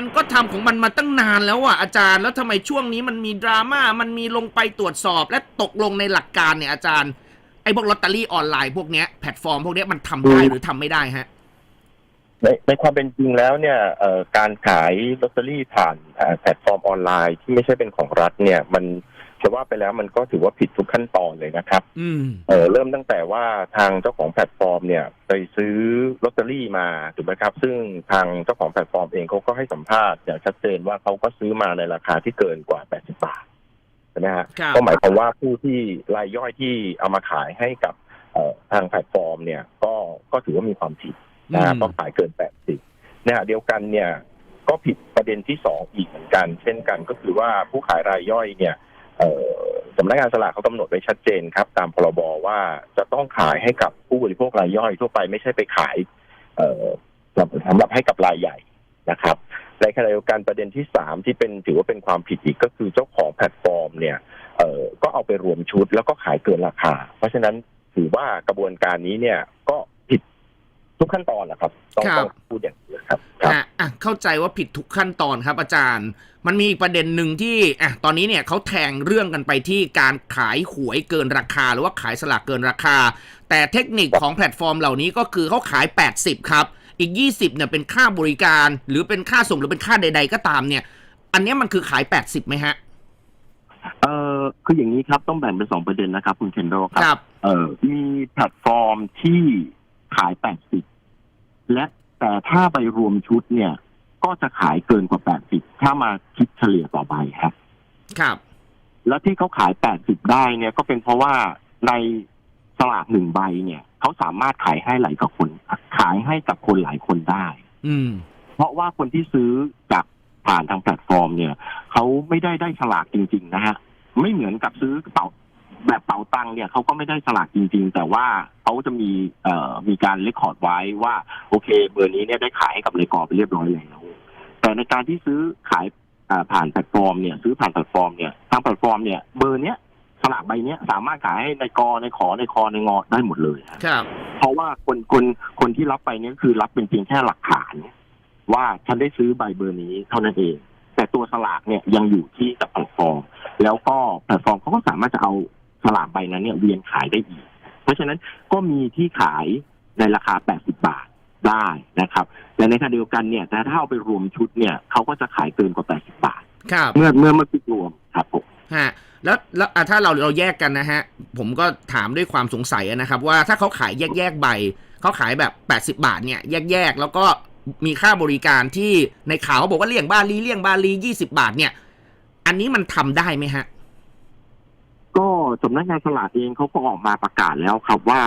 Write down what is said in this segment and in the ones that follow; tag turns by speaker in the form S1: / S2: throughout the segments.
S1: มันก็ทำของมันมาตั้งนานแล้วอะอาจารย์ แล้วทำไมช่วงนี้มันมีดราม่ามันมีลงไปตรวจสอบ และตกลงในหลักการเนี่ยอาจารย์ไอ้พวกลอตเตอรี่ออนไลน์พวกเนี้ยแพลตฟอร์มพวกเนี้ยมันทำได้หรือทำไม่ได้ฮะ
S2: ในในความเป็นจริงแล้วเนี่ยเอ่อการขายลอตเตอรี่ผ่านเอ่อแพลตฟอร์มออนไลน์ที่ไม่ใช่เป็นของรัฐเนี่ย มัน จะว่าไปแล้วมันก็ถือว่าผิดทุกขั้นตอนเลยนะครับ
S1: อืม
S2: เออเริ่มตั้งแต่ว่าทางเจ้าของแพลตฟอร์มเนี่ยไปซื้อลอตเตอรี่มาถูกไหมครับ ซึ่งทางเจ้าของแพลตฟอร์มเองเขาก็ให้สัมภาษณ์อย่างชัดเจนว่าเขาก็ซื้อมาในราคาที่เกินกว่า 80 บาทใช่ไหมฮะ
S1: ครับ
S2: ก็หมายความว่าผู้ที่รายย่อยที่เอามาขายให้กับเอ่อทางแพลตฟอร์มเนี่ยก็ก็ถือว่ามีความผิดนะฮะ
S1: อืม
S2: ก็ขายเกิน 80นะฮะเดียวกันเนี่ยก็ผิดประเด็นที่สองอีกเหมือนกัน เช่นกันก็คือว่าผู้ขายรายย่อยเนี่ยเอ่อ สำนักงานสลากเขากำหนดไว้ชัดเจนครับ ตามพรบว่าจะต้องขายให้กับผู้บริโภครายย่อยทั่วไปไม่ใช่ไปขายเอ่อสำสำหรับให้กับรายใหญ่นะครับในขณะเดียวกันประเด็นที่สามที่เป็นถือว่าเป็นความผิดอีกก็คือเจ้าของแพลตฟอร์มเนี่ยเอ่อก็เอาไปรวมชุดแล้วก็ขายเกินราคา เพราะฉะนั้นถือว่ากระบวนการนี้เนี่ยก็ผิดทุกขั้นตอนแหละครับ ต้อง
S1: ครับ
S2: ต้องพูดอย่างนี้ ครับครับ
S1: ฮะอะเข้าใจว่าผิดทุกขั้นตอนครับ อาจารย์ มันมีอีกประเด็นหนึ่งที่อะตอนนี้เนี่ยเขาแทงเรื่องกันไปที่การขายหวยเกินราคา หรือว่าขายสลากเกินราคา แต่เทคนิคของแพลตฟอร์มเหล่านี้ก็คือเขาขาย 80 ครับ อีก 20เนี่ยเป็นค่าบริการ หรือเป็นค่าส่งหรือเป็นค่าใด ๆ ก็ตามเนี่ย อันเนี้ยมันคือขาย 80ไหมฮะ
S3: เอ่อคืออย่างนี้ครับต้องแบ่งเป็นสองประเด็นนะครับ คุณเคนโดค
S1: ครับรับ
S3: เอ่อมีแพลตฟอร์มที่ขาย 80 และ แต่ถ้าไปรวมชุดเนี่ย ก็จะขายเกินกว่า80ถ้ามาคิดเฉลี่ยต่อไปครับ
S1: ครับ
S3: แล้วที่เขาขาย80ได้เนี่ยก็เป็นเพราะว่าในสลากหนึ่งใบเนี่ยเขาสามารถขายให้หลายกับคนขายให้กับคนหลายคนได้
S1: อืม
S3: เพราะว่าคนที่ซื้อจากผ่านทางแพลตฟอร์มเนี่ยเขาไม่ได้ได้สลากจริง ๆ นะฮะไม่เหมือนกับซื้อกระเป๋า แบบเป๋าตังค์เนี่ยเขาก็ไม่ได้สลากจริง ๆ แต่ว่าเขาจะมีเอ่อมีการเลคคอร์ดไว้ว่า โอเค เบอร์นี้เนี่ยได้ขายให้กับเลกอไปเรียบร้อยแล้วแต่ในการที่ซื้อขายอ่าผ่านแพลตฟอร์มเนี่ยซื้อผ่านแพลตฟอร์มเนี่ยทางแพลตฟอร์มเนี่ยเบอร์เนี้ยสลากใบเนี้ยสามารถขายให้ในกอในขอในคอในงอได้หมดเลยฮะ
S1: ครับ
S3: เพราะว่าคนคนคนที่รับไปเนี่ยคือรับเป็นเพียงแค่หลักฐาน ว่าฉันได้ซื้อใบเบอร์นี้เท่านั้นเอง แต่ตัวสลากเนี่ยยังอยู่ที่กับแพลตฟอร์ม แล้วก็แพลตฟอร์มเขาก็สามารถจะเอา สลากใบนั้นเนี่ยเวียนขายได้อีก เพราะฉะนั้นก็มีที่ขายในราคา 80 บาทได้นะครับ แต่ในขณะเดียวกันเนี่ยแต่ถ้าเอาไปรวมชุดเนี่ยเขาก็จะขายเกินกว่า 80 บาท
S1: ครับ
S3: เมื่อเมื่อเมื่อคิดรวมครับผม
S1: ฮะแล้วแล้วอะถ้าเราเราแยกกันนะฮะ ผมก็ถามด้วยความสงสัยนะครับ ว่าถ้าเขาขายแยกแยกๆใบ เขาขายแบบ 80 บาทเนี่ยแยกแยกๆแล้วก็มีค่าบริการที่ในข่าวเขาบอกว่าเลี่ยงบาลีเลี่ยงบาลี 20 บาทเนี่ย อันนี้มันทำได้ไหมฮะ
S3: ก็สำนักงานสลากเองเขาก็ออกมาประกาศแล้วครับว่า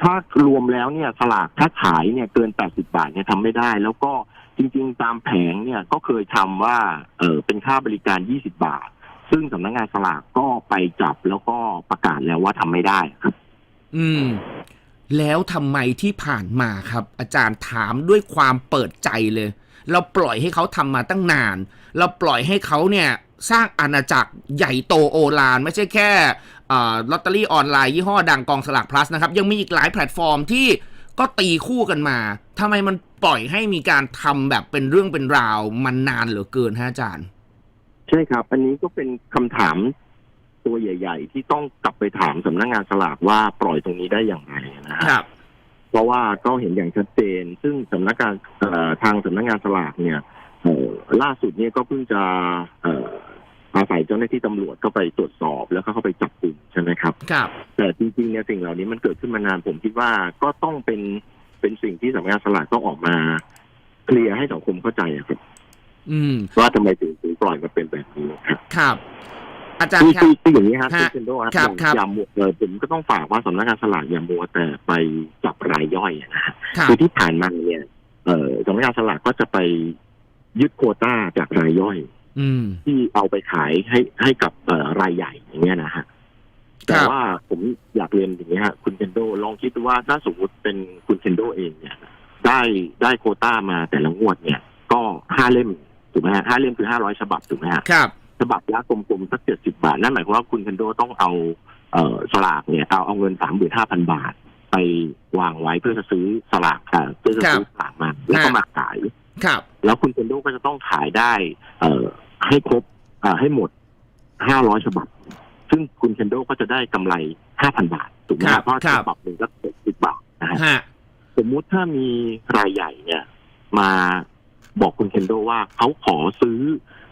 S3: ถ้ารวมแล้วเนี่ยสลากถ้าขายเนี่ยเกิน 80 บาทเนี่ยทำไม่ได้ แล้วก็จริง ๆ ตามแผงเนี่ยก็เคยทำว่าเออเป็นค่าบริการ 20 บาท ซึ่งสำนักงานสลากก็ไปจับแล้วก็ประกาศแล้วว่าทำไม่ได้ครับ
S1: อืม แล้วทำไมที่ผ่านมาครับ อาจารย์ถามด้วยความเปิดใจเลย เราปล่อยให้เขาทำมาตั้งนาน เราปล่อยให้เขาเนี่ย สร้างอาณาจักรใหญ่โตโอฬารไม่ใช่แค่อ่าลอตเตอรี่ออนไลน์ยี่ห้อดังกองสลาก plus นะครับ ยังมีอีกหลายแพลตฟอร์มที่ก็ตีคู่กันมาทำไมมันปล่อยให้มีการทำแบบเป็นเรื่องเป็นราวมันนานเหลือเกินฮะอาจารย์
S3: ใช่ครับ อันนี้ก็เป็นคำถามตัวใหญ่ ๆ ที่ต้องกลับไปถามสำนักงานสลากว่าปล่อยตรงนี้ได้อย่างไรนะฮะ
S1: ครับ
S3: เพราะว่าก็เห็นอย่างชัดเจน ซึ่งสำนักงานเอ่อทางสำนักงานสลากเนี่ยเอ่อ ล่าสุดเนี่ยก็เพิ่งจะเอ่ออาศัยเจ้าหน้าที่ตำรวจเข้าไปตรวจสอบแล้วก็เข้าไปจับกลุ่มใช่ไหมครับ
S1: ครับ
S3: แต่จริงๆเนี่ยสิ่งเหล่านี้มันเกิดขึ้นมานานผมคิดว่าก็ต้องเป็นเป็นสิ่งที่สำนักงานสลากต้องออกมาเคลียร์ให้สังคมเข้าใจอะครับ
S1: อืม
S3: ว่าทำไมถึงถึงปล่อยมาเป็นแบบนี้ครับ
S1: ครับ อาจาร
S3: คื
S1: ย์
S3: อ
S1: ครั
S3: คื
S1: บ
S3: อคืออย่างนี้ฮะ
S1: ฮะ
S3: คุณเคนโดฮะ
S1: ครับ
S3: อย่า
S1: ครับ
S3: อย่ามัวเออผมก็ต้องฝากว่าสำนักงานสลากอย่ามัวแต่ไปจับรายย่อยอะนะฮะ
S1: ครับ
S3: คือที่ผ่านมาเนี่ยเอ่อสำนักงานสลากก็จะไป ยึดโควต้าจากรายย่อย
S1: อืม
S3: ที่เอาไปขายให้ให้กับเอ่อรายใหญ่อย่างเงี้ยนะฮะ
S1: ค
S3: แต่
S1: รับ
S3: ว่าผมอยากเรียนอย่างนี้ฮะคุณเคนโดลองคิดดูว่าถ้าสมมติเป็นคุณเคนโดเองเนี่ย ได้ได้โควต้ามาแต่ละงวดเนี่ย ก็ห้าเล่มถูกไหมฮะห้าเล่มคือห้าร้อยฉบับถูกไหมฮะ
S1: ครับ
S3: ฉบับละกลมๆสักเจ็ดสิบาท นั่นหมายความว่าคุณเคนโดต้องเอาเอ่อสลากเนี่ยเอาเอาเงินสามหมื่นห้าพันบาท ไปวางไว้เพื่อจะซื้อสลากค่ะเพื่อจะซื้อสลากมาแล้วก็มาขาย
S1: ครับ
S3: แล้วคุณเคนโดก็จะต้องขายได้ เอ่อให้ครบเอ่อให้หมดห้าร้อยฉบับ ซึ่งคุณเคนโดก็จะได้กำไรห้าพันบาทถูกไหม
S1: ครับ
S3: เพราะ
S1: ครั
S3: ฉ
S1: บ
S3: บับหนึ่งก็สิบบาทนะฮะ
S1: ฮะ
S3: สมมุติถ้ามีรายใหญ่เนี่ย มาบอกคุณเคนโดว่าเขาขอซื้อ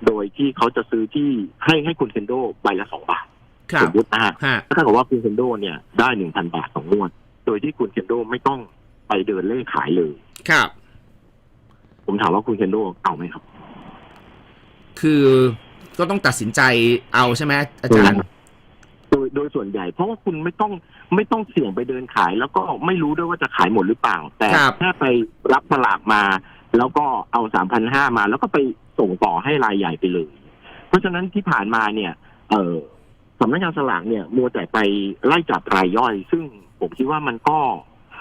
S3: โดยที่เขาจะซื้อที่ให้ให้คุณเคนโดใบละสองบาท
S1: ครั
S3: ส
S1: บ
S3: มมตินะฮะ
S1: ฮะ
S3: ถ้าเกิดว่าคุณเคนโดเนี่ยได้หนึ่งพันบาทสองงวด โดยที่คุณเคนโดไม่ต้องไปเดินเล่ขายเลย
S1: ครับ
S3: ผมถามว่าคุณเคนโดเอาไหมครับ
S1: คือก็ต้องตัดสินใจเอาใช่ไหมอาจารย์
S3: โดยโดยส่วนใหญ่ เพราะว่าคุณไม่ต้องไม่ต้องเสี่ยงไปเดินขาย แล้วก็ไม่รู้ด้วยว่าจะขายหมดหรือเปล่า แต่
S1: ครับ
S3: แค่ไปรับสลากมา แล้วก็เอาสามพันห้ามา แล้วก็ไปส่งต่อให้รายใหญ่ไปเลย เพราะฉะนั้นที่ผ่านมาเนี่ย เออสำนักงานสลากเนี่ย มัวแต่ไปไล่จับรายย่อย ซึ่งผมคิดว่ามันก็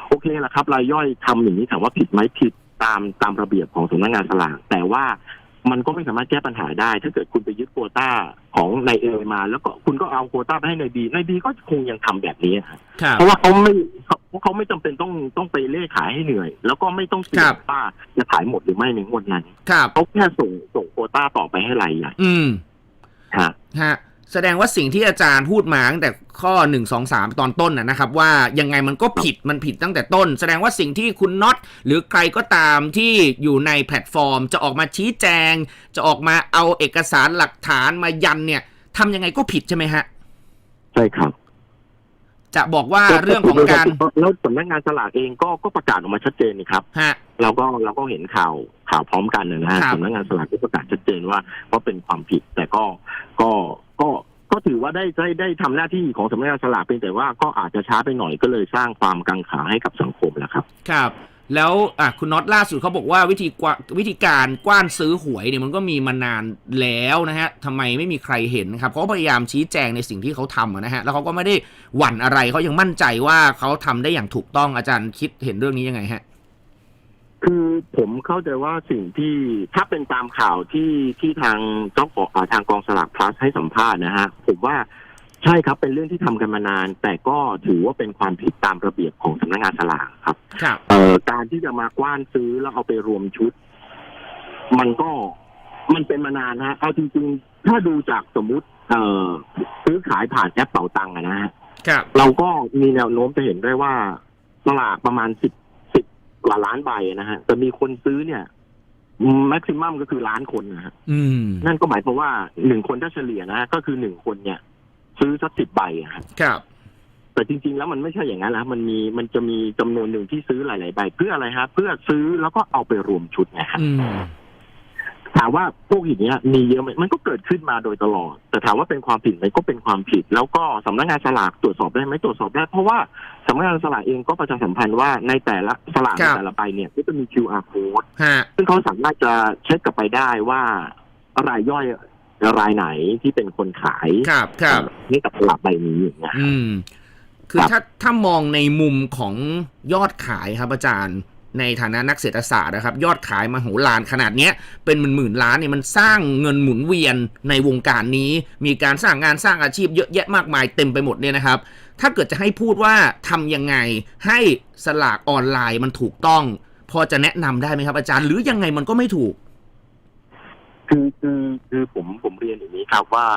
S3: โอเคแหละครับ รายย่อยทำอย่างนี้ถามว่าผิดไหมผิด ตามตามระเบียบของสำนักงานสลากแต่ว่ามันก็ไม่สามารถแก้ปัญหาได้ ถ้าเกิดคุณไปยึดโควต้าของนายเอมา แล้วก็คุณก็เอาโควต้าไปให้นายบีนายบีก็คงยังทำแบบนี้ครับ
S1: ครับ
S3: เพราะว่าเขาไม่เขาเขาไม่จำเป็นต้องต้องไปเล่ขายให้เหนื่อย แล้วก็ไม่ต้องเสี่ย
S1: ครั
S3: ง
S1: บ
S3: ว่าจะขายหมดหรือไม่ในงวดนั้น
S1: ครับ
S3: เขาแค่ส่งส่งโควต้าต่อไปให้รายใหญ่
S1: อืม
S3: ฮะ
S1: ฮะ แสดงว่าสิ่งที่อาจารย์พูดมาตั้งแต่ข้อหนึ่งสองสามตอนต้นนะนะครับ ว่ายังไงมันก็ผิดมันผิดตั้งแต่ต้น แสดงว่าสิ่งที่คุณน็อตหรือใครก็ตามที่อยู่ในแพลตฟอร์ม จะออกมาชี้แจง จะออกมาเอาเอกสารหลักฐานมายันเนี่ยทำยังไงก็ผิดใช่ไหมฮะ
S3: ใช่ครับ
S1: จะบอกว่าเรื่องของการ
S3: แล้วสำนักงานสลากเองก็ก็ประกาศออกมาชัดเจนนี่ครับ
S1: ฮะ
S3: เราก็เราก็เห็นข่าวข่าวพร้อมกันนะฮะ
S1: ครับ
S3: สำนักงานสลากก็ประกาศชัดเจนว่าว่าเป็นความผิด แต่ก็ก็ก็ก็ถือว่าได้ได้ได้ทำหน้าที่ของสำนักงานสลากเป็นแต่ว่าก็อาจจะช้าไปหน่อยก็เลยสร้างความกังขาให้กับสังคมแหละครับ
S1: ครับ แล้วอะคุณน็อตล่าสุดเขาบอกว่าวิธีกว่าวิธีการกว้านซื้อหวยเนี่ยมันก็มีมานานแล้วนะฮะทำไมไม่มีใครเห็นนะครับเขาพยายามชี้แจงในสิ่งที่เขาทำอะนะฮะแล้วเขาก็ไม่ได้หวั่นอะไรเขายังมั่นใจว่าเขาทำได้อย่างถูกต้องอาจารย์คิดเห็นเรื่องนี้ยังไงฮะ
S3: คือผมเข้าใจว่าสิ่งที่ถ้าเป็นตามข่าวที่ที่ทางเจ้าของอ่าทางกองสลากพลัสให้สัมภาษณ์นะฮะผมว่าใช่ครับเป็นเรื่องที่ทำกันมานาน แต่ก็ถือว่าเป็นความผิดตามระเบียบของสำนักงานสลากครับ
S1: ครับ
S3: เอ่อการที่จะมากว้านซื้อแล้วเอาไปรวมชุด มันก็มันเป็นมานานนะฮะเอาจริงๆ ถ้าดูจากสมมุติ เอ่อซื้อขายผ่านแอปเป๋าตังค์อะนะฮะ
S1: ครับ
S3: เราก็มีแนวโน้มจะเห็นได้ว่าสลากประมาณสิบสิบ กว่าล้านใบนะฮะแต่มีคนซื้อเนี่ยแม็กซิมัมก็คือล้านคนนะฮะ
S1: อืม
S3: นั่นก็หมายความว่าหนึ่งคนถ้าเฉลี่ยนะฮะก็คือหนึ่งคนเนี่ย ซื้อสักสิบใบอะฮะ
S1: ครับ
S3: แต่จริง ๆ แล้วมันไม่ใช่อย่างนั้นนะมันมีมันจะมีจำนวนหนึ่งที่ซื้อหลาย ๆ ใบ เพื่ออะไรฮะ เพื่อซื้อแล้วก็เอาไปรวมชุดไงฮะ
S1: อืม
S3: ถามว่าพวกอย่างเงี้ยมีเยอะไหมมันก็เกิดขึ้นมาโดยตลอด แต่ถามว่าเป็นความผิดไหมก็เป็นความผิด แล้วก็สำนักงานสลากตรวจสอบได้ไหมตรวจสอบได้เพราะว่าสำนักงานสลากเองก็ประชาสัมพันธ์ว่าในแต่ละสลาก
S1: ครั
S3: ใน
S1: บ
S3: แต่ละใบเนี่ยก็จะมี QR code
S1: ฮะ
S3: ซึ่งเขาสามารถจะเช็คกลับไปได้ว่ารายย่อยรายไหนที่เป็นคนขาย
S1: ครับครับ
S3: นี่กับสลากใบนี้อย่างเงี้ย
S1: อืมคือ
S3: ครับ
S1: ถ้าถ้ามองในมุมของยอดขายครับอาจารย์ ในฐานะนักเศรษฐศาสตร์นะครับ ยอดขายมโหฬารขนาดเนี้ยเป็นหมื่นหมื่นล้านเนี่ยมันสร้างเงินหมุนเวียนในวงการนี้ มีการสร้างงานสร้างอาชีพเยอะแยะมากมายเต็มไปหมดเนี่ยนะครับ ถ้าเกิดจะให้พูดว่าทำยังไงให้สลากออนไลน์มันถูกต้อง พอจะแนะนำได้ไหมครับ อาจารย์หรือยังไงมันก็ไม่ถูก
S3: คือคือคือผมผมเรียนอย่างนี้ครับว่า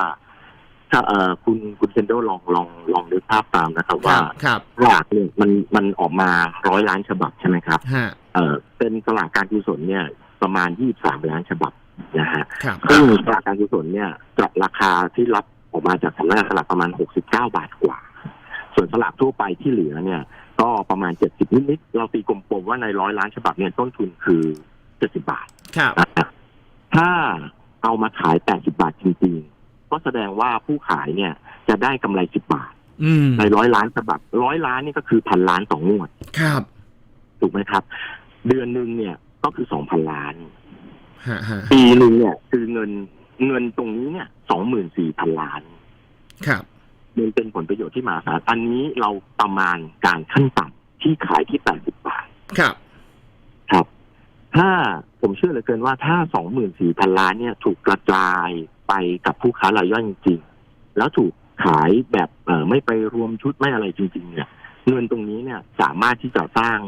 S3: ถ้าเอ่อคุณคุณเซนโดลองลองลองนึกภาพตามนะครับ
S1: ค
S3: ว่า
S1: รับครับ
S3: สลากเนี่ยมันมันออกมาร้อยล้านฉบับใช่ไหมครับ
S1: ฮะ
S3: เอ่อเป็นสลากการกุศลเนี่ยประมาณยี่สามล้านฉบับนะฮะ
S1: ครับ
S3: ซึ่งสลากการกุศลเนี่ยจากราคาที่รับออกมาจากสำนักงานสลากประมาณหกสิบเก้าบาทกว่า ส่วนสลากทั่วไปที่เหลือเนี่ย ก็ประมาณเจ็ดสิบนิดๆเราตีกลมๆว่าในร้อยล้านฉบับเนี่ยต้นทุนคือเจ็ดสิบาท
S1: ครับ
S3: นะครับถ้าเอามาขาย80บาทจริงๆ ก็แสดงว่าผู้ขายเนี่ยจะได้กำไร10บาท
S1: อืม
S3: ในร้อยล้านฉบับร้อยล้านนี่ก็คือพันล้านต่องวด
S1: ครับ
S3: ถูกไหมครับ เดือนหนึ่งเนี่ยก็คือ2,000ล้าน
S1: ฮะฮะ
S3: ปีหนึ่งเนี่ย คือเงินเงินตรงนี้เนี่ย24,000ล้าน
S1: ครับ
S3: มันเป็นผลประโยชน์ที่มหาศาลอันนี้เราประมาณการขั้นต่ำที่ขายที่80บาท
S1: ครับ
S3: ครับ ถ้าผมเชื่อเหลือเกินว่าถ้าสองหมื่นสี่พันล้านเนี่ย ถูกกระจาย ไปกับผู้ค้ารายย่อยจริงๆแล้วถูกขายแบบเอ่อไม่ไปรวมชุดไม่อะไรจริง ๆ เนี่ยเงินตรงนี้เนี่ยสามารถที่จะสร้าง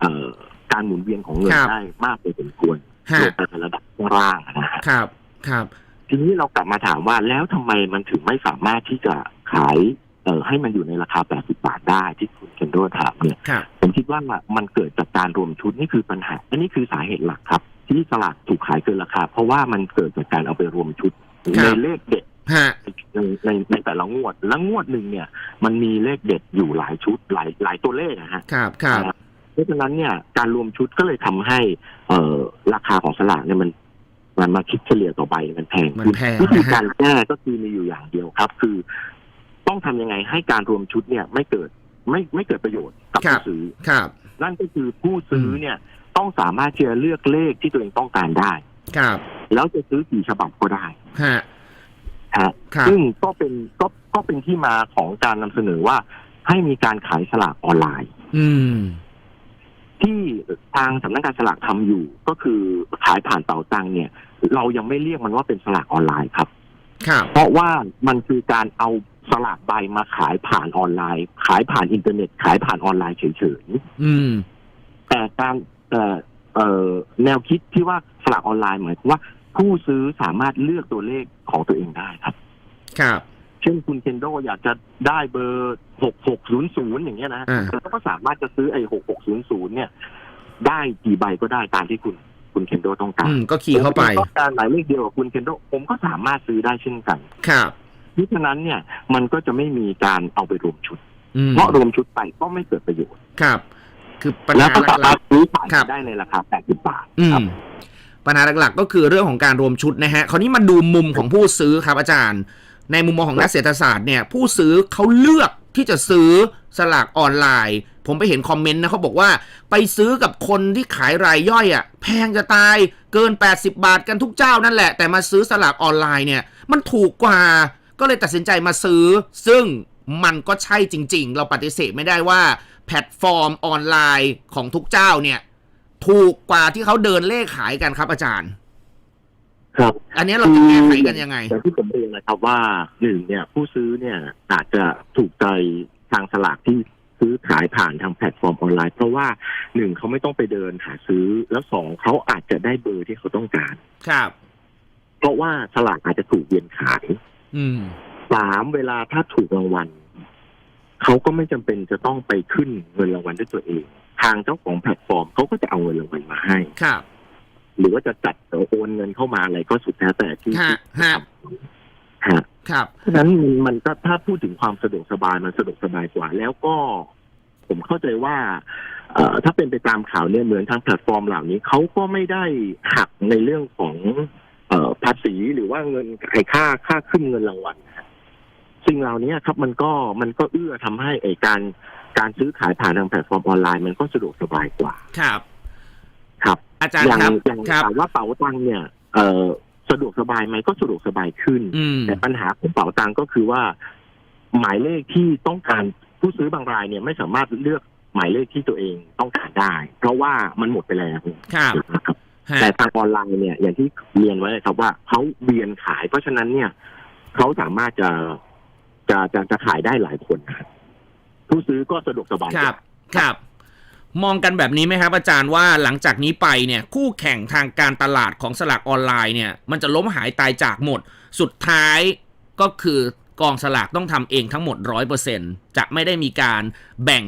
S3: เอ่อการหมุนเวียนของเงิน
S1: ครับ
S3: ได้มากพอสมควร
S1: ฮะ
S3: ลงไปในระดับข้างล่างนะฮะ
S1: ครับ ครับ
S3: ทีนี้เรากลับมาถามว่าแล้วทำไมมันถึงไม่สามารถที่จะขายเอ่อให้มันอยู่ในราคา 80 บาทได้ที่คุณเคนโดถามเนี่ย
S1: ครับ
S3: ผมคิดว่ามันเกิดจากการรวมชุดนี่คือปัญหาอันนี้คือสาเหตุหลักครับ ที่สลากถูกขายเกินราคา เพราะว่ามันเกิดจากการเอาไปรวมชุด
S1: ครับ
S3: ในเลขเด็ด
S1: ฮะ
S3: ในในในแต่ละงวดและงวดหนึ่งเนี่ย มันมีเลขเด็ดอยู่หลายชุดหลายหลายตัวเลขนะฮะ
S1: ครับครับ
S3: เพราะฉะนั้นเนี่ยการรวมชุดก็เลยทำให้ เอ่อราคาของสลากเนี่ยมันมันมาคิดเฉลี่ยต่อใบมันแพง
S1: มัน
S3: ขึ้น
S1: แพง
S3: วิธี
S1: นะ
S3: การ
S1: ฮะ
S3: แก้ก็คือมีอยู่อย่างเดียวครับ คือ ต้องทำยังไงให้การรวมชุดเนี่ยไม่เกิดไม่ไม่เกิดประโยชน์กับผู้ซื้อ
S1: ครับ
S3: นั่นก็คือผู้ซื้อเนี่ย ต้องสามารถที่จะเลือกเลขที่ตัวเองต้องการได้
S1: ครับ
S3: แล้วจะซื้อกี่ฉบับก็ได้
S1: ฮะ
S3: ฮะ
S1: ครับ
S3: ซึ่งก็เป็นก็ก็เป็นที่มาของการนำเสนอว่าให้มีการขายสลากออนไลน์
S1: อืม
S3: ที่ทางสำนักงานสลากทำอยู่ ก็คือขายผ่านเต่าตังเนี่ย เรายังไม่เรียกมันว่าเป็นสลากออนไลน์ครับ
S1: ครับ
S3: เพราะว่ามันคือการเอาสลากใบมาขายผ่านออนไลน์ ขายผ่านอินเทอร์เน็ต ขายผ่านออนไลน์เฉยๆ
S1: อืม
S3: แต่การแต่ เอ่อแนวคิดที่ว่าสลากออนไลน์หมายความว่าผู้ซื้อสามารถเลือกตัวเลขของตัวเองได้ครับ
S1: ครับ
S3: เช่นคุณเคนโดอยากจะได้เบอร์หกหกศูนย์ศูนย์อย่างเงี้ยนะ
S1: อ่า
S3: แล้วก็สามารถจะซื้อไอ้หกหกศูนย์ศูนย์เนี่ย ได้กี่ใบก็ได้ตามที่คุณคุณเคนโดต้องการ
S1: อืมก็ขี่เข้าไป
S3: ผมต้องการหมายเลขเดียวกับคุณเคนโดผมก็สามารถซื้อได้เช่นกัน
S1: ครับ
S3: เพราะฉะนั้นเนี่ยมันก็จะไม่มีการเอาไปรวมชุด
S1: อืม
S3: เพราะรวมชุดไปก็ไม่เกิดประโยชน์
S1: ครับ คือปัญ
S3: แล้ว
S1: หา
S3: ก็สา
S1: หลั
S3: มารถ
S1: ก
S3: ซื้อขาย
S1: ครับ
S3: ได้ในราคา 80 บาท
S1: ๆอื
S3: ครั
S1: ม
S3: บ
S1: ปัญหาหลักๆก็คือเรื่องของการรวมชุดนะฮะ คราวนี้มาดูมุมของผู้ซื้อครับอาจารย์ ในมุมมองของนักเศรษฐศาสตร์เนี่ย ผู้ซื้อเขาเลือกที่จะซื้อสลากออนไลน์ ผมไปเห็นคอมเมนต์นะเขาบอกว่า ไปซื้อกับคนที่ขายรายย่อยอะ่ะ แพงจะตายเกิน 80 บาทกันทุกเจ้านั่นแหละ แต่มาซื้อสลากออนไลน์เนี่ย มันถูกกว่า ก็เลยตัดสินใจมาซื้อ ซึ่งมันก็ใช่จริง ๆ เราปฏิเสธไม่ได้ว่า แพลตฟอร์มออนไลน์ของทุกเจ้าเนี่ย ถูกกว่าที่เขาเดินเลขขายกันครับอาจารย์
S3: ครับ
S1: อันนี้เราจะแก้ไขกันยังไง
S3: อย่างที่ผมเรียนนะครับว่าหนึ่งเนี่ย ผู้ซื้อเนี่ยอาจจะถูกใจทางสลากที่ซื้อขายผ่านทางแพลตฟอร์มออนไลน์ เพราะว่าหนึ่งเขาไม่ต้องไปเดินหาซื้อ แล้วสองเขาอาจจะได้เบอร์ที่เขาต้องการ
S1: ครับ
S3: เพราะว่าสลากอาจจะถูกเวียนขาย
S1: อืม
S3: สามเวลาถ้าถูกรางวัล เขาก็ไม่จำเป็นจะต้องไปขึ้นเงินรางวัลด้วยตัวเอง ทางเจ้าของแพลตฟอร์มเขาก็จะเอาเงินรางวัลมาให้
S1: ครับ
S3: หรือว่าจะจัดโอนเงินเข้ามาอะไรก็สุดแท้แต่ที่
S1: ฮะฮะ
S3: ฮะ
S1: ครับ
S3: เพราะฉะนั้นมันมันก็ถ้าพูดถึงความสะดวกสบายมันสะดวกสบายกว่า แล้วก็ผมเข้าใจว่าเอ่อถ้าเป็นไปตามข่าวเนี่ยเหมือนทางแพลตฟอร์มเหล่านี้เขาก็ไม่ได้หักในเรื่องของเอ่อภาษีหรือว่าเงินไอ้ค่าค่าขึ้นเงินรางวัลนะฮะ สิ่งเหล่านี้ครับมันก็มันก็เอื้อทำให้ไอ้การการซื้อขายผ่านทางแพลตฟอร์มออนไลน์มันก็สะดวกสบายกว่า
S1: ครับ
S3: ครับ
S1: อาจารย์
S3: อย่าง
S1: ครับ
S3: อย่าง
S1: ครับ
S3: ถามว่าเป๋าตังค์เนี่ย เอ่อสะดวกสบายไหมก็สะดวกสบายขึ้น
S1: อืม
S3: แต่ปัญหาของเป๋าตังค์ก็คือว่า หมายเลขที่ต้องการผู้ซื้อบางรายเนี่ยไม่สามารถเลือกหมายเลขที่ตัวเองต้องการได้ เพราะว่ามันหมดไปแล้ว
S1: ครับ
S3: นะครับ
S1: ฮะ
S3: แต่ทางออนไลน์เนี่ย อย่างที่เรียนไว้ครับว่าเขาเบียนขาย เพราะฉะนั้นเนี่ยเขาสามารถจะ จะจะจะขายได้หลายคนนะครับผู้ซื้อก็สะดวกสบาย
S1: ครับ ครับ มองกันแบบนี้ไหมครับ อาจารย์ว่าหลังจากนี้ไปเนี่ย คู่แข่งทางการตลาดของสลากออนไลน์เนี่ย มันจะล้มหายตายจากหมด สุดท้ายก็คือกองสลากต้องทำเองทั้งหมดร้อยเปอร์เซ็นจะไม่ได้มีการแบ่ง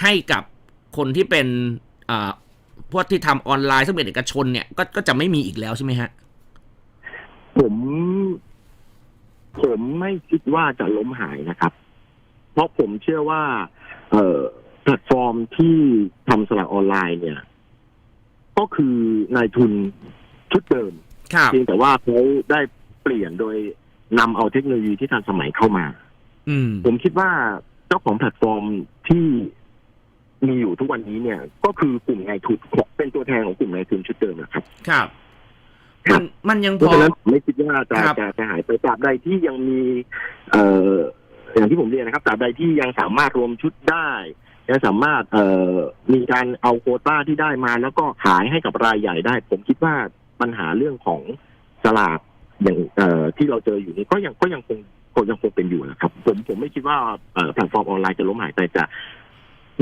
S1: ให้กับคนที่เป็นอ่าพวกที่ทำออนไลน์ซึ่งเป็นเอกชนเนี่ยก็ก็จะไม่มีอีกแล้วใช่ไหมฮะ
S3: ผม ผมไม่คิดว่าจะล้มหายนะครับ เพราะผมเชื่อว่า เอ่อแพลตฟอร์มที่ทำสลากออนไลน์เนี่ย ก็คือนายทุนชุดเดิม
S1: ครับ
S3: เพียงแต่ว่าเขาได้เปลี่ยนโดยนำเอาเทคโนโลยีที่ทันสมัยเข้ามา
S1: อืม
S3: ผมคิดว่าเจ้าของแพลตฟอร์มที่มีอยู่ทุกวันนี้เนี่ย ก็คือกลุ่มนายทุนเป็นตัวแทนของกลุ่มนายทุนชุดเดิมนะครับ
S1: ครับ
S3: ครั
S1: มั
S3: บ
S1: นมันยัง
S3: เพ
S1: พ
S3: ราะ
S1: อ
S3: ฉะนั้นผมไม่คิดว่าจะ
S1: ครับ
S3: จะจะหายไปตราบใดที่ยังมี เอ่ออย่างที่ผมเรียนนะครับตราบใดที่ยังสามารถรวมชุดได้ยังสามารถเอ่อมีการเอาโควต้าที่ได้มา แล้วก็ขายให้กับรายใหญ่ได้ ผมคิดว่าปัญหาเรื่องของสลากอย่างเอ่อที่เราเจออยู่นี้ก็ยังก็ยังคงก็ยังคงเป็นอยู่นะครับ ผมผมไม่คิดว่าเอ่อแพลตฟอร์มออนไลน์จะล้มหายไปจะ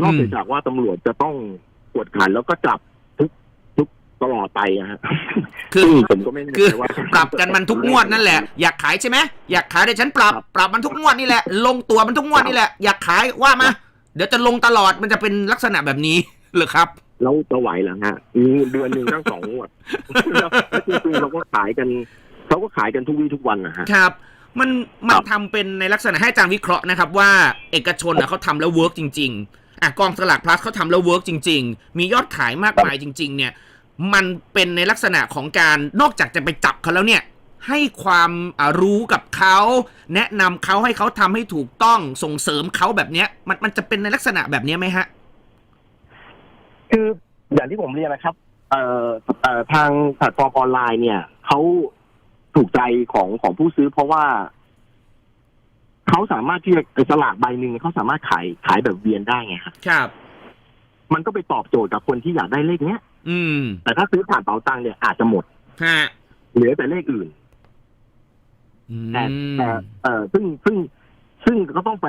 S3: นอกจากว่าตำรวจจะต้องกวดขันแล้วก็จับทุกทุก ตลอดไปอะฮะ
S1: คือ
S3: ซึ่งผมก็ไม่แน่
S1: คือ
S3: ใจว่า
S1: ปรับกันมันทุกงวดนั่นแหละ อยากขายใช่ไหมอยากขายเดี๋ยวฉันปรับ
S3: ครับ
S1: ปรับมันทุกงวดนี่แหละ ลงตัวมันทุกงวดนี่แหละ อยากขายว่ามา เดี๋ยวจะลงตลอดมันจะเป็นลักษณะแบบนี้เหรือครับ
S3: แล้วจะไหวเหรอฮะมีเดือนหนึ่งตั้งสองงวดแล้วจริงๆเราก็ขายกันเขาก็ขายกันทุกวี่ทุกวันนะฮะ
S1: ครับ มันมัน
S3: ครับ
S1: ทำเป็นในลักษณะให้อาจารย์วิเคราะห์นะครับว่าเอกชนนะเขาทำแล้วเวิร์กจริง ๆอะกองสลากพลัสเขาทำแล้วเวิร์กจริง ๆ มียอดขายมากมายจริง ๆ เนี่ย มันเป็นในลักษณะของการนอกจากจะไปจับเขาแล้วเนี่ย ให้ความอ่ารู้กับเขาแนะนำเขาให้เขาทำให้ถูกต้องส่งเสริมเขาแบบเนี้ย มันมันจะเป็นในลักษณะแบบเนี้ยไหมฮะ
S3: คืออย่างที่ผมเรียนนะครับ เอ่อเอ่อทางแพลตฟอร์มออนไลน์เนี่ยเขาถูกใจของของผู้ซื้อเพราะว่าเขาสามารถที่จะสลากใบหนึ่งเขาสามารถขายขายแบบเวียนได้ไงครับ
S1: ครับ
S3: มันก็ไปตอบโจทย์กับคนที่อยากได้เลขเนี้ย
S1: อืม
S3: แต่ถ้าซื้อผ่านเป๋าตังค์เนี่ยอาจจะหมด
S1: ฮะ
S3: เหลือแต่เลขอื่น
S1: อื
S3: แต่
S1: ม
S3: แต่เอ่อซึ่งซึ่งซึ่งก็ต้องไป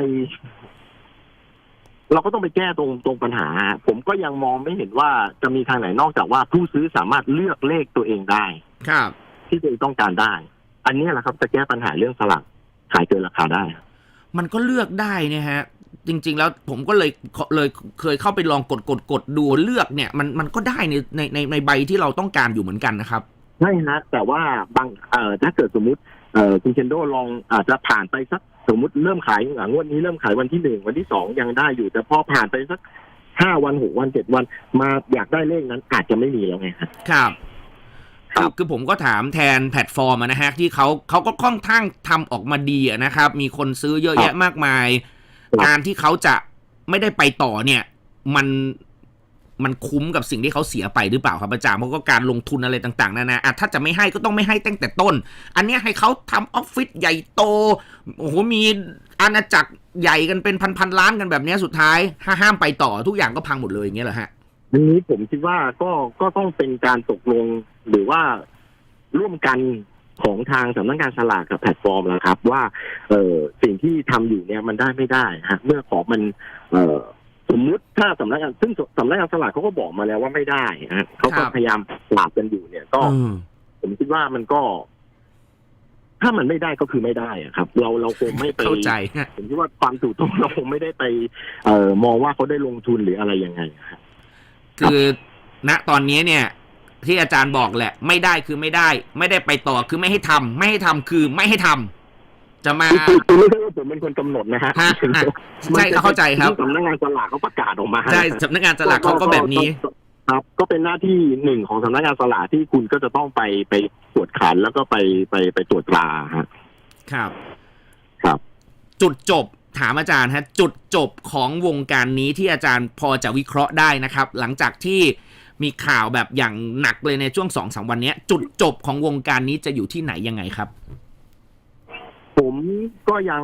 S3: เราก็ต้องไปแก้ตรงตรงปัญหา ผมก็ยังมองไม่เห็นว่าจะมีทางไหนนอกจากว่าผู้ซื้อสามารถเลือกเลขตัวเองได้
S1: ครับ
S3: ที่ตัวเองต้องการได้ อันนี้แหละครับ จะแก้ปัญหาเรื่องสลากขายเกินราคาได้
S1: มันก็เลือกได้นะฮะ จริง ๆ แล้วผมก็เลยเลยเคยเข้าไปลองกดกดกดดูเลือกเนี่ย มันมันก็ได้ในในในในใบที่เราต้องการอยู่เหมือนกันนะครับ
S3: ใช่ฮะแต่ว่าบางเอ่อถ้าเกิดสมมุติเอ่อคุณเคนโดลองอาจจะผ่านไปสักสมมติเริ่มขายอะงวดนี้เริ่มขายวันที่หนึ่งวันที่สองยังได้อยู่ แต่พอผ่านไปสักห้าวันหกวันเจ็ดวันมาอยากได้เลขนั้นอาจจะไม่มีแล้วไงฮะ
S1: ครับ
S3: ครับ
S1: อคือผมก็ถามแทนแพลตฟอร์มอะนะฮะที่เขาเขาก็ค่อนข้างทำออกมาดีอะนะครับ มีคนซื้อเยอะแยะมากมาย
S3: ครับ
S1: การที่เขาจะไม่ได้ไปต่อเนี่ย มันมันคุ้มกับสิ่งที่เขาเสียไปหรือเปล่าครับอาจารย์เพราะก็การลงทุนอะไรต่าง ๆนานาอะถ้าจะไม่ให้ก็ต้องไม่ให้ตั้งแต่ต้น อันเนี้ยให้เขาทำออฟฟิศใหญ่โตโอ้โหมีอาณาจักรใหญ่กันเป็นพันๆล้านกันแบบเนี้ยสุดท้ายถ้าห้ามไปต่อทุกอย่างก็พังหมดเลยอย่างเงี้ยเหรอฮะ
S3: อันนี้ผมคิดว่าก็ก็ต้องเป็นการตกลงหรือว่าร่วมกัน ของทางสำนักงานสลากกับแพลตฟอร์มแล้วครับ ว่าเออสิ่งที่ทำอยู่เนี่ยมันได้ไม่ได้ฮะเมื่อของมันเออสมมุติถ้าสำนักงานซึ่งสำนักงานสลากเขาก็บอกมาแล้วว่าไม่ได้ฮะเขาก็
S1: ครับ
S3: พยายามปราบกันอยู่เนี่ยก็
S1: เออ
S3: ผมคิดว่ามันก็ ถ้ามันไม่ได้ก็คือไม่ได้อะครับ เราเราคงไม่ไป
S1: เข้าใจฮะ
S3: ผมคิดว่าความถูกต้องเราคงไม่ได้ไป เอ่อมองว่าเขาได้ลงทุนหรืออะไรยังไงครับ
S1: คือณตอนนี้เนี่ย ที่อาจารย์บอกแหละ ไม่ได้คือไม่ได้ ไม่ได้ไปต่อคือไม่ให้ทำไม่ให้ทำคือไม่ให้ทำจะมา
S3: คือคือไม่ใช่ว่าผมเป็นคนกำหนดนะฮะ
S1: ฮะฮะใช่เขาเข้าใจครับ
S3: สำนักงานสลากเขาประกาศออกมา
S1: ใช่สำนักงานสลากเขาก็แบบนี้
S3: ครับก็เป็นหน้าที่หนึ่งของสำนักงานสลากที่คุณก็จะต้องไปไปตรวจขันแล้วก็ไปไปไปตรวจตราฮะ
S1: ครับ
S3: ครับ
S1: จุดจบถามอาจารย์ฮะ จุดจบของวงการนี้ที่อาจารย์พอจะวิเคราะห์ได้นะครับ หลังจากที่ มีข่าวแบบอย่างหนักเลยในช่วงสองสามวันนี้จุดจบของวงการนี้จะอยู่ที่ไหนยังไงครับ
S3: ผมก็ยัง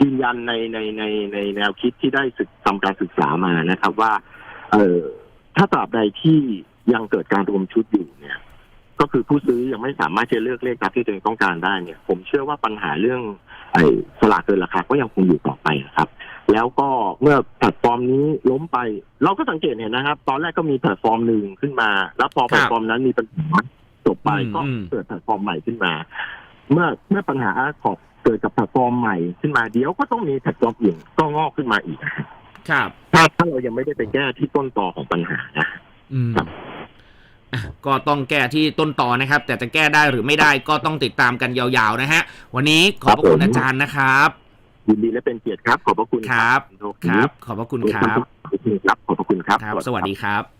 S3: ยืนยันในในในในแนวคิดที่ได้ศึกทำการศึกษามานะครับ ว่า เออถ้าตราบใดที่ยังเกิดการรวมชุดอยู่เนี่ย ก็คือผู้ซื้อยังไม่สามารถจะเลือกเลขตามที่ตัวเองต้องการได้เนี่ย ผมเชื่อว่าปัญหาเรื่องไอ้สลากเกินราคาก็ยังคงอยู่ต่อไปนะครับ แล้วก็เมื่อแพลตฟอร์มนี้ล้มไป เราก็สังเกตเห็นนะครับ ตอนแรกก็มีแพลตฟอร์มหนึ่งขึ้นมา แล้วพอแพลตฟอร์มนั้นมีปัญหาจบไป
S1: อืม
S3: ก็
S1: อืม
S3: เกิดแพลตฟอร์มใหม่ขึ้นมา เมื่อเมื่อปัญหาของเกิดกับแพลตฟอร์มใหม่ขึ้นมาเดี๋ยวก็ต้องมีแพลตฟอร์มอื่นก็งอกขึ้นมาอีก
S1: ครับ
S3: ถ้าถ้าเรายังไม่ได้ไปแก้ที่ต้นตอของปัญหานะ
S1: อืม
S3: ครับ
S1: อะก็ต้องแก้ที่ต้นต่อนะครับ แต่จะแก้ได้หรือไม่ได้ก็ต้องติดตามกันยาวๆนะฮะ วันนี้ขอบพระคุณอาจารย์นะครับ
S3: ยินดีและเป็นเกียรติครับ ขอบพระคุณ
S1: ครับ
S3: ครับ
S1: ครับขอบพระคุณครับ
S3: ขอบคุณครับ ขอบพระคุณครับ
S1: ครับ สวัสดีครับ